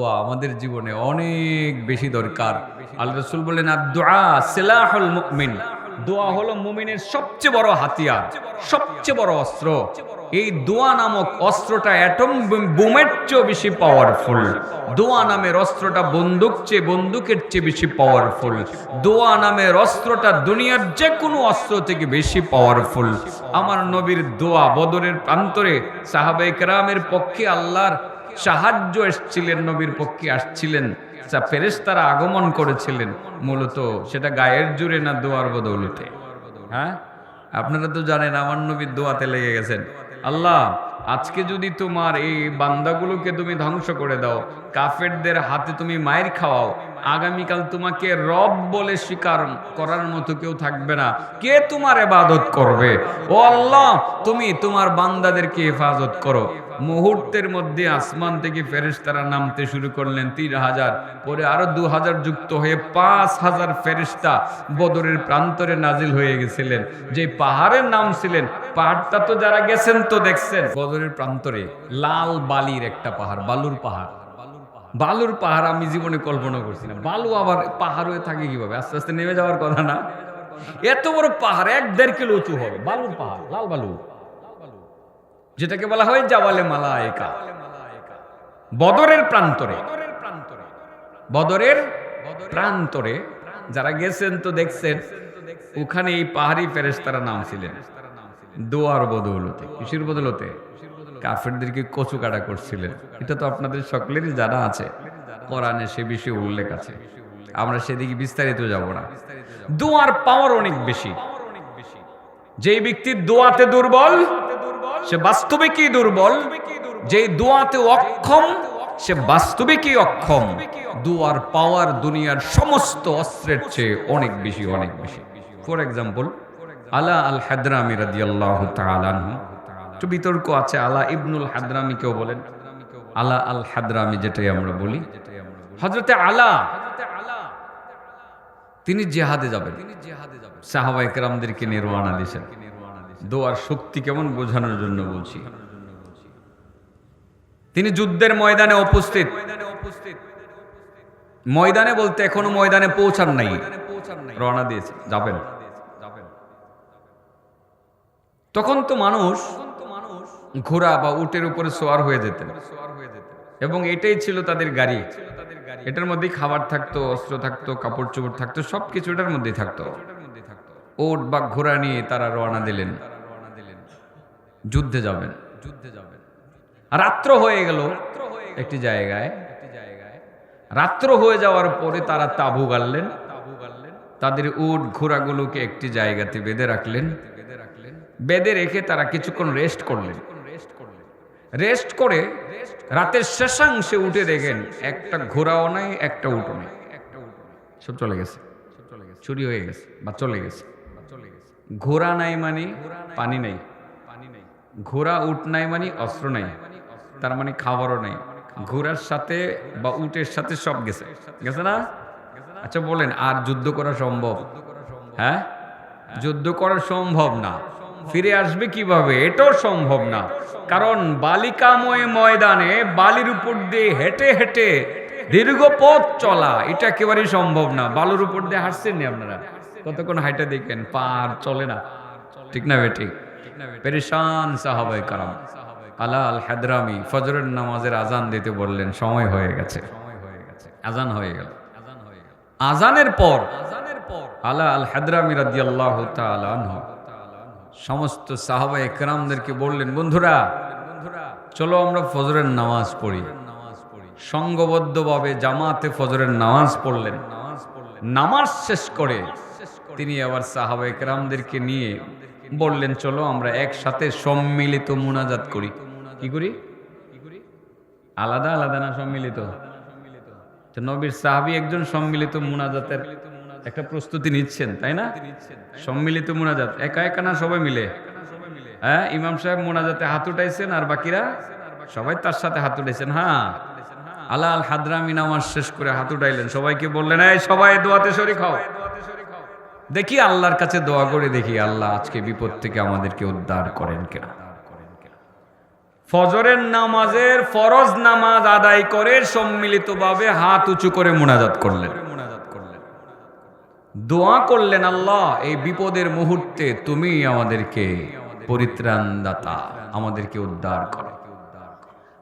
আমাদের জীবনে অনেক বেশি দরকার। আল্লাহ রসুল বললেন আর দোয়া সেলাহুল মুমিন। দোয়া হলো মুমিনের সবচেয়ে বড় হাতিয়ার, সবচেয়ে বড় অস্ত্র। এই দোয়া নামক অস্ত্রটা অ্যাটম বোমের চেয়ে বেশি পাওয়ারফুল দোয়া নামের অস্ত্রটা বন্দুক চেয়ে, বন্দুকের চেয়ে বেশি পাওয়ারফুল দোয়া নামের অস্ত্রটা দুনিয়ার যে কোনো অস্ত্র থেকে বেশি পাওয়ারফুল আমার নবীর দোয়া বদরের প্রান্তরে সাহাবে কেরামের পক্ষে আল্লাহর সাহায্য এসছিলেন, নবীর পক্ষে আসছিলেন যা ফেরেস তারা আগমন করেছিলেন। মূলত সেটা গায়ের জুড়ে না দোয়ার বদৌলতে? হ্যাঁ? আপনারা তো জানেন আমার নবীর দোয়াতে লেগে গেছেন। আল্লাহ, আজকে যদি তোমার এই বান্দাগুলোকে তুমি ধ্বংস করে দাও, কাফেরদের হাতে তুমি মায়ের খাওয়াও আগামীকাল তোমাকে রব বলে স্বীকার করার মতো কেউ থাকবে না। কে তোমার এবাদত করবে? ও আল্লাহ, তুমি তোমার বান্দাদেরকে হেফাজত করো। মুহূর্তের মধ্যে আসমান থেকে ফেরেশতারা নামতে শুরু করলেন তিন হাজার। পরে আরও দু হাজার যুক্ত হয়ে পাঁচ হাজার ফেরিস্তা বদরের প্রান্তরে নাজিল হয়ে গেছিলেন। যে পাহাড়ের নাম ছিলেন, পাহাড়টা তো যারা গেছেন তো দেখছেন। বদরের প্রান্তরে লাল বালির একটা পাহাড়, বালুর পাহাড়। বালুর পাহাড় আমি জীবনে কল্পনা করছি না। বালু আবার পাহাড় হয়ে থাকে কীভাবে? আস্তে আস্তে নেমে যাওয়ার কথা না। এত বড় পাহাড়, এক দেড় কিলো উঁচু হবে। বালুর পাহাড়, লাল বালু। যেটাকে বলা হয় জাওয়ালে মালায়েকা। বদরের প্রান্তরে। বদরের প্রান্তরে যারা গেছেন তো দেখছেন, ওখানে এই পাহাড়ি ফেরেশতারা নাম ছিলেন। দোয়ার বদৌলতে। কিসের বদৌলতে? কাফেরদেরকে কচু কাটা করছিলেন। এটা তো আপনাদের সকলেরই জানা আছে। কোরআনে সে বিষয়ে উল্লেখ আছে। আমরা সেদিকে বিস্তারিত যাব না। দোয়ার পাওয়ার অনেক বেশি। যেই ব্যক্তির দোয়াতে দুর্বল, সে বাস্তবিকই দুর্বল। যে দোয়াতে অক্ষম, সে বাস্তবিকই অক্ষম। দোয়ার পাওয়ার দুনিয়ার সমস্ত অস্ত্রের চেয়ে অনেক বেশি অনেক বেশি। ফর এক্সাম্পল আলা আল হাদরামি রাদিয়াল্লাহু তাআলা একটু বিতর্ক আছে, আলা ইবনুল হাদরামি কেউ বলেন? আলা আল হাদরামি যেটাই আমরা বলি। হযরতে আলা, তিনি জেহাদে যাবেন। সাহাবা একরামদেরকে রওনা দিয়েছেন। দোয়ার শক্তি কেমন বোঝানোর জন্য বলছি। তিনি যুদ্ধের ময়দানে উপস্থিত। ময়দানে বলতে এখনও ময়দানে পৌঁছান নাই। রওনা দিয়েছে যাবেন। তখন তো মানুষ ঘোড়া বা উটের উপরে সোয়ার হয়ে যেতেন এবং এটাই ছিল তাদের গাড়ি। এটার মধ্যেই খাবার থাকতো, অস্ত্র থাকতো কাপড় চোপড় থাকতো, সবকিছু এটার মধ্যেই থাকতো। ওট বা ঘোড়া নিয়ে তারা রওনা দিলেন। যুদ্ধে যাবেন। যুদ্ধে যাবেন রাত্র হয়ে গেল একটি জায়গায়। রাত্র হয়ে যাওয়ার পরে তারা তাবু গাড়লেন। তাদের উট ঘোড়াগুলোকে একটি জায়গাতে বেঁধে রাখলেন বেঁধে রাখলেন। বেঁধে রেখে তারা কিছুক্ষণ রেস্ট করলেন। রেস্ট করে রাতের শেষাংশে উঠে দেখেন একটা ঘোড়াও নাই, একটা উঠো নাই। সব চলে গেছে। চুরি হয়ে গেছে বা চলে গেছে। ঘোড়া নাই মানে পানি নাই। ঘোড়া উঠ নাই মানে অস্ত্র নাই। তার মানে খাবারও নাই। ঘোড়ার সাথে বা উটের সাথে সব গেছে। গেছে না? আচ্ছা বলেন, আর যুদ্ধ করা সম্ভব? হ্যাঁ? যুদ্ধ করা সম্ভব না। ফিরে আসবে কীভাবে? এটাও সম্ভব না। কারণ বালিকাময় ময়দানে বালির উপর দিয়ে হেঁটে হেঁটে দীর্ঘ পথ চলা, এটা একেবারেই সম্ভব না। বালুর উপর দিয়ে হাঁটছেন আপনারা? কতক্ষণ হাইটা দেখেন? পার চলে না। ঠিক না বেটি পেরেশান সাহাবাই কারাম। আলা আল হাদরামি, ফজরের নামাজের আজান দিতে বললেন, সময় হয়ে গেছে। আজান হয়ে গেল। আজানের পর আজানের পর আলা আল হাদরামি রাদিয়াল্লাহু তাআলা আনহু। সমস্ত সাহাবা একরামদেরকে বললেন, বন্ধুরা, চলো আমরা ফজরের নামাজ পড়ি। সংঘবদ্ধভাবে জামাতে ফজরের নামাজ পড়লেন। নামাজ শেষ করে তিনি আবার সাহাবা একরামদেরকে নিয়ে বললেন, চলো আমরা একসাথে সম্মিলিত মুনাজাত করি। কি করি? আলাদা আলাদা না সম্মিলিত? নবীর সাহাবি একজন সম্মিলিত মুনাজাতের একটা প্রস্তুতি নিচ্ছেন, তাই না? সম্মিলিত মোনাজাত। একা একা না সবাই মিলে? হ্যাঁ ইমাম সাহেব মোনাজাতে হাত উঠাইছেন আর বাকিরা? সবাই তার সাথে হাত উঠাইছেন হ্যাঁ। আলা আল হাদরামি নামাজ শেষ করে হাত উঠাইলেন। সবাইকে বললেন, এই সবাই দোয়াতে শরিক হও। দেখি আল্লাহর কাছে দোয়া করে দেখি আল্লাহ আজকে বিপদ থেকে আমাদেরকে উদ্ধার করেন কিনা। ফজরের নামাজের ফরজ নামাজ আদায় করে সম্মিলিতভাবে হাত উঁচু করে মোনাজাত করলেন। দোয়া করলেন আল্লাহ, এই বিপদের মুহূর্তে তুমি আমাদেরকে পরিত্রাণ দাতা আমাদেরকে উদ্ধার করো।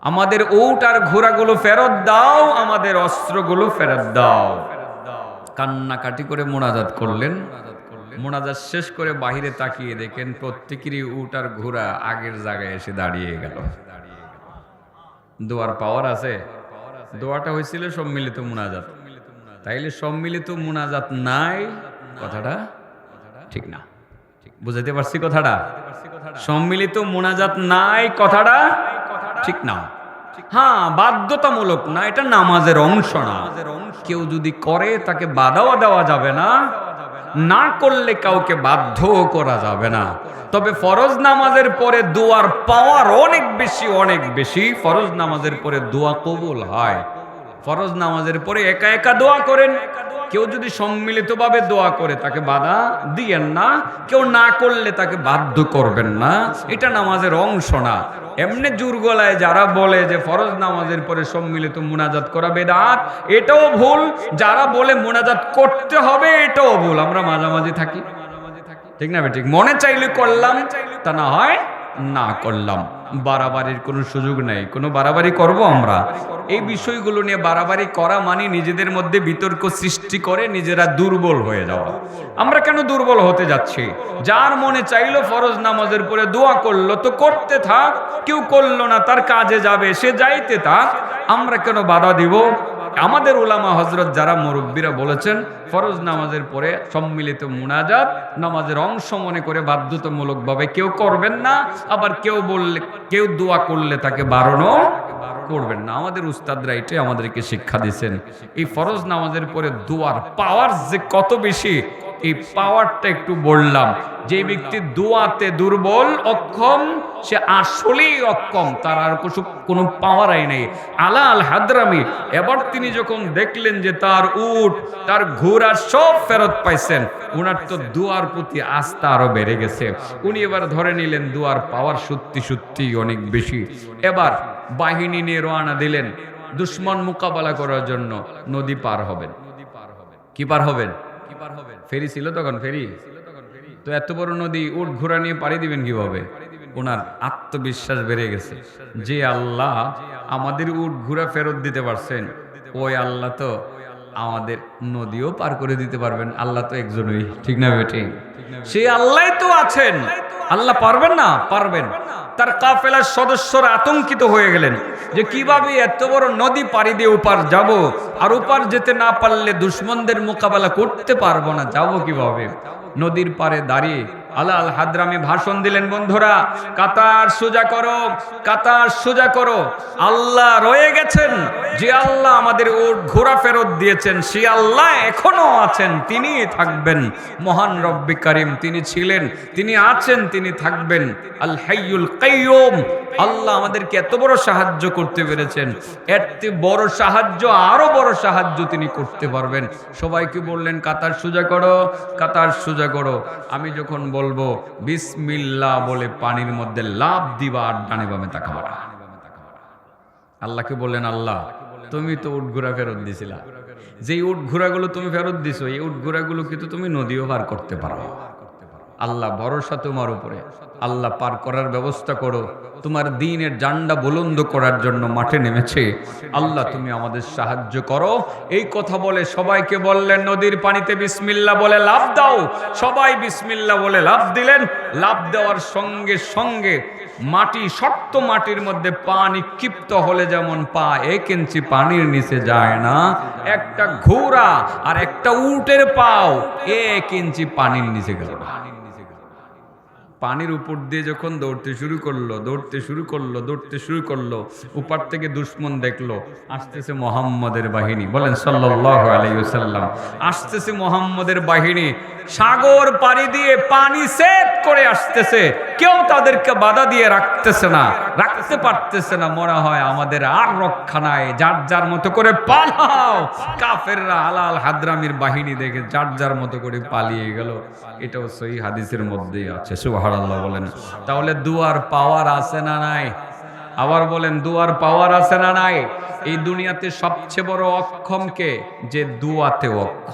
আমাদের উট আর ঘোড়াগুলো ফেরত দাও, আমাদের অস্ত্রগুলো ফেরত দাও। কান্নাকাটি করে মোনাজাত করলেন। মোনাজাত শেষ করে বাহিরে তাকিয়ে দেখেন প্রত্যেকেরই উট আর ঘোড়া আগের জায়গায় এসে দাঁড়িয়ে গেল। দোয়ার পাওয়ার আছে। দোয়াটা হয়েছিল সম্মিলিত মোনাজাত। তাইলে সম্মিলিত মোনাজাত নাই। কথাটা ঠিক না। বুঝাতে পারছি কথাটা? সম্মিলিত মোনাজাত নাই কথাটা ঠিক না। হ্যাঁ বাধ্যতামূলক না, এটা নামাজের অংশ না। কেউ যদি করে, তাকে বাধাও দেওয়া যাবে না। না করলে কাউকে বাধ্য করা যাবে না। তবে ফরজ নামাজের পরে দোয়ার পাওয়ার অনেক বেশি অনেক বেশি। ফরজ নামাজের পরে দোয়া কবুল হয়। ফরজ নামাজের পরে একা একা দোয়া করেন। কেউ যদি সম্মিলিতভাবে দোয়া করে, তাকে বাধা দিয়েন না। কেউ না করলে তাকে বাধ্য করবেন না। এটা নামাজের অংশ না। এমনি জোর গলায় যারা বলে যে ফরজ নামাজের পরে সম্মিলিত মোনাজাত করা বেদাত, এটাও ভুল। যারা বলে মোনাজাত করতে হবে, এটাও ভুল। আমরা মাঝামাঝি থাকি। ঠিক না ঠিক? মনে চাইলে করলাম, তা না হয় না করলাম। বাড়াবাড়ির কোনো সুযোগ নেই। কোনো বাড়াবাড়ি করব আমরা? এই বিষয়গুলো নিয়ে বাড়াবাড়ি করা মানে নিজেদের মধ্যে বিতর্ক সৃষ্টি করে নিজেরা দুর্বল হয়ে যাওয়া। আমরা কেন দুর্বল হতে যাচ্ছি? যার মনে চাইলো ফরজ নামাজের পরে দোয়া করল, তো করতে থাক, কেউ করল না, তার কাজে যাবে, সে যাইতে থাক, আমরা কেন বাধা দিব? আমাদের ওলামা হজরত যারা মুরব্বীরা বলেছেন, ফরজ নামাজের পরে সম্মিলিত মুনাজাত নামাজের অংশ মনে করে বাধ্যতামূলকভাবে কেউ করবেন না, আবার কেউ বললে, কেউ দোয়া করলে তাকে বারণও করবেন না। আমাদের উস্তাদরা এটাই আমাদেরকে শিক্ষা দিয়েছেন। এই ফরজ নামাজের পরে দোয়ার পাওয়ার যে কত বেশি এই পাওয়ারটা একটু বললাম। যে ব্যক্তি দোয়াতে দুর্বল, অক্ষম, সে আসলেই অক্ষম, তার আর কোনো পাওয়ারই নেই। আলা আল হাদরামি, এবার তিনি যখন দেখলেন যে তার উট, তার ঘোড়া সব ফেরত পাইছেন, উনার তো দুয়ার প্রতি আস্থা আরও বেড়ে গেছে। উনি এবার ধরে নিলেন, দুয়ার পাওয়ার সত্যি সত্যি অনেক বেশি। এবার বাহিনী নিয়ে রওনা দিলেন, দুশ্মন মোকাবেলা করার জন্য নদী পার হবেন। কি পার হবেন? ফেরি ছিল তখন ফেরি? তো এত বড় নদী উট ঘোড়া নিয়ে পাড়ি দিবেন কীভাবে? ওনার আত্মবিশ্বাস বেড়ে গেছে। যে আল্লাহ আমাদের উট ঘোড়া ফেরত দিতে পারছেন ওই আল্লাহ তো আমাদের নদীও পার করে দিতে পারবেন। আল্লাহ তো একজনই ঠিক না বেটে? সেই আল্লাহ তো আছেন। আল্লাহ পারবেন না? পারবেন। তার কাফেলার সদস্যরা আতঙ্কিত হয়ে গেলেন যে কীভাবে এত বড় নদী পাড়ি দিয়ে উপার যাব আর উপার যেতে না পারলে দুশ্মনদের মোকাবেলা করতে পারব না, যাব কীভাবে? নদীর পারে দাঁড়িয়ে আল্লাহ আল হাদরামি ভাষণ দিলেন, বন্ধুরা, কাতার সোজা করো, কাতার সোজা করো। আল্লাহ রয়ে গেছেন, যে আল্লাহ আমাদের ওর ঘোরা ফেরত দিয়েছেন, সে আল্লাহ এখনও আছেন, তিনি থাকবেন, মহান রব্বি করিম, তিনি ছিলেন, তিনি আছেন, তিনি থাকবেন। আল হাইয়ুল আল্লাহ আমাদেরকে এত বড় সাহায্য করতে পেরেছেন চেয়ে বড় সাহায্য, আরও বড় সাহায্য তিনি করতে পারবেন। সবাইকে বললেন, কাতার সোজা করো, কাতার সোজা করো। আমি যখন বলব বিসমিল্লা বলে পানির মধ্যে লাভ দিবা আর ডানে বামে তাকাবা। আল্লাহকে বললেন, আল্লাহ, তুমি তো উট ঘোরা ফেরত দিছিলা যে উট ঘুরাগুলো তুমি ফেরত দিছো, এই উট ঘুরাগুলো কিন্তু তুমি নদীও পার করতে পারো আল্লাহ ভরসা তোমার উপরে। আল্লাহ পার করার ব্যবস্থা করো। তোমার দিনের জান্ডা বুলন্দ করার জন্য মাঠে নেমেছে। আল্লাহ তুমি আমাদের সাহায্য করো। এই কথা বলে সবাইকে বললেন, নদীর পানিতে বিসমিল্লা বলে লাভ দাও। সবাই বিসমিল্লা বলে লাভ দিলেন। লাভ দেওয়ার সঙ্গে সঙ্গে মাটি, শক্ত মাটির মধ্যে পানি ক্ষিপ্ত হলে যেমন পা এক ইঞ্চি পানির নিচে যায় না, একটা ঘোড়া আর একটা উটের পাও এক ইঞ্চি পানির নিচে গেল না। পানির উপর দিয়ে যখন দৌড়তে শুরু করল, দৌড়তে শুরু করল, দৌড়তে শুরু করল, উপার থেকে দুশ্মন দেখল, আসতেছে মোহাম্মদের বাহিনী। বলেন সাল্লাহ আলাইসাল্লাম আসতেছে মোহাম্মদের বাহিনী, সাগর পাড়ি দিয়ে পানি সেট করে আসতেছে, কেউ তাদেরকে বাধা দিয়ে রাখতেছে না, রাখতে পারতেছে না। মনে হয় আমাদের আর রক্ষা নাই, যার যার মতো করে পালাও। কাফেররা আলাল হাদরামির বাহিনী দেখে যার যার মতো করে পালিয়ে গেল। এটাও সহি হাদিসের মধ্যেই আছে, সুবহানাল্লাহ বলেন। তাহলে দুয়ার পাওয়ার আছে না নাই? আবার বলেন, দুয়ার পাওয়ার আছে না নাই? এই দুনিয়াতে সবচেয়ে বড় অক্ষম কে? যে দুয়াতে অক্ষম।